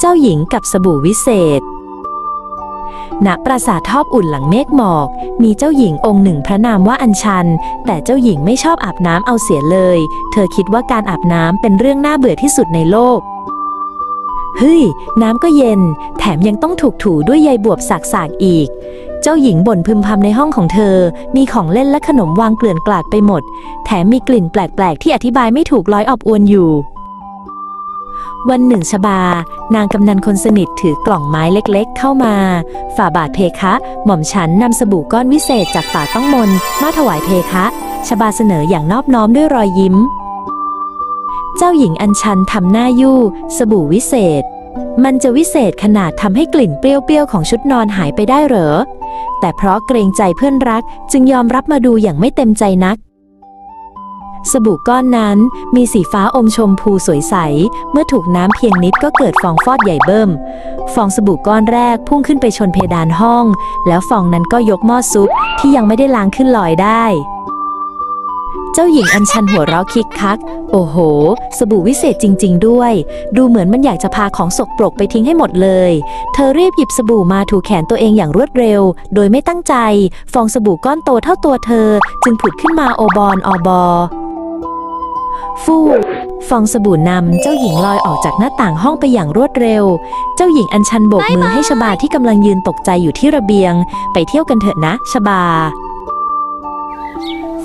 เจ้าหญิงกับสบู่วิเศษ ณ ปราสาททอบอุ่นหลังเมฆหมอก มีเจ้าหญิงองค์หนึ่งพระนามว่าอัญชัน แต่เจ้าหญิงไม่ชอบอาบน้ำเอาเสียเลย เธอคิดว่าการอาบน้ำเป็นเรื่องน่าเบื่อที่สุดในโลก เฮ้ย น้ำก็เย็น แถมยังต้องถูกถูด้วยใยบวบสากๆอีกเจ้าหญิงบ่นพึมพำในห้องของเธอ มีของเล่นและขนมวางเกลื่อนกลาดไปหมด แถมมีกลิ่นแปลก ๆ ที่อธิบายไม่ถูกลอยอบอวนอยู่ วันหนึ่งชบา นางกำนันคนสนิทถือกล่องไม้เล็กๆ เข้ามา ฝ่าบาทเพคะ หม่อมฉันนำสบู่ก้อนวิเศษจากป่าต้องมน มาถวายเพคะ ชบาเสนออย่างนอบน้อมด้วยรอยยิ้ม เจ้าหญิงอัญชันทำหน้ายู่ สบู่วิเศษ มันจะวิเศษขนาดทำให้กลิ่นเปรี้ยวๆของชุดนอนหายไปได้เหรอ แต่เพราะเกรงใจเพื่อนรักจึงยอมรับมาดูอย่างไม่เต็มใจนัก สบู่ก้อนนั้นมีสีฟ้าอมชมพูสวยใส เมื่อถูกน้ำเพียงนิดก็เกิดฟองฟอดใหญ่เบิ่ม ฟองสบู่ก้อนแรกพุ่งขึ้นไปชนเพดานห้อง แล้วฟองนั้นก็ยกหม้อซุปที่ยังไม่ได้ล้างขึ้นลอยได้ เจ้าหญิงอัญชันหัวเราะคิกคัก โอ้โห สบู่วิเศษจริง ๆ ด้วย ดูเหมือนมันอยากจะพาของสกปรกไปทิ้งให้หมดเลย เธอรีบหยิบสบู่มาถูแขนตัวเองอย่างรวดเร็ว โดยไม่ตั้งใจ ฟองสบู่ก้อนโตเท่าตัวเธอ จึงผุดขึ้นมาโอบอนอบอ ฟูฟองสบู่นำเจ้าหญิงลอยออกจากหน้าต่างห้องไปอย่างรวดเร็ว เจ้าหญิงอัญชันโบกมือให้ชบาที่กำลังยืนตกใจอยู่ที่ระเบียง ไปเที่ยวกันเถอะนะชบา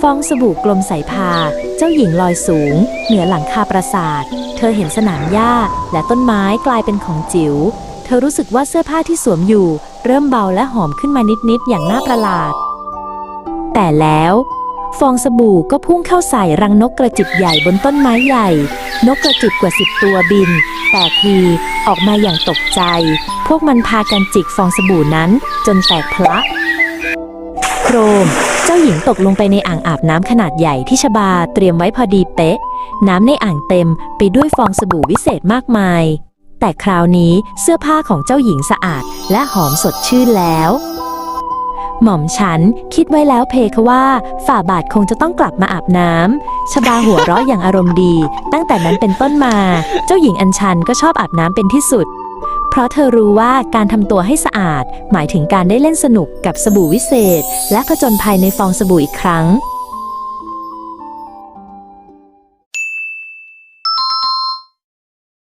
ฟองสบู่กลมใสพา เจ้าหญิงลอยสูง เหนือหลังคาปราสาท เธอเห็นสนามหญ้า และต้นไม้กลายเป็นของจิ๋ว เธอรู้สึกว่าเสื้อผ้าที่สวมอยู่ เริ่มเบาและหอมขึ้นมานิดๆอย่างน่าประหลาด แต่แล้ว ฟองสบู่ก็พุ่งเข้าใส่รังนกกระจิบใหญ่บนต้นไม้ใหญ่ นกกระจิบกว่าสิบตัวบิน แต่ทีออกมาอย่างตกใจ พวกมันพากันจิกฟองสบู่นั้นจนแตกพละโครม เจ้าหญิงตกลงไปในอ่างอาบน้ำขนาดใหญ่ที่ชบาเตรียมไว้พอดีเป๊ะ น้ำในอ่างเต็มไปด้วยฟองสบู่วิเศษมากมาย แต่คราวนี้เสื้อผ้าของเจ้าหญิงสะอาดและหอมสดชื่นแล้ว หม่อมฉันคิดไว้แล้วเพคะว่า ฝ่าบาทคงจะต้องกลับมาอาบน้ำชบาหัวเราะอย่างอารมณ์ดี ตั้งแต่นั้นเป็นต้นมา เจ้าหญิงอัญชันก็ชอบอาบน้ำเป็นที่สุด เพราะเธอรู้ว่าการทำตัวให้สะอาด หมายถึงการได้เล่นสนุกกับสบู่วิเศษ และผจญภัยในฟองสบู่อีกครั้ง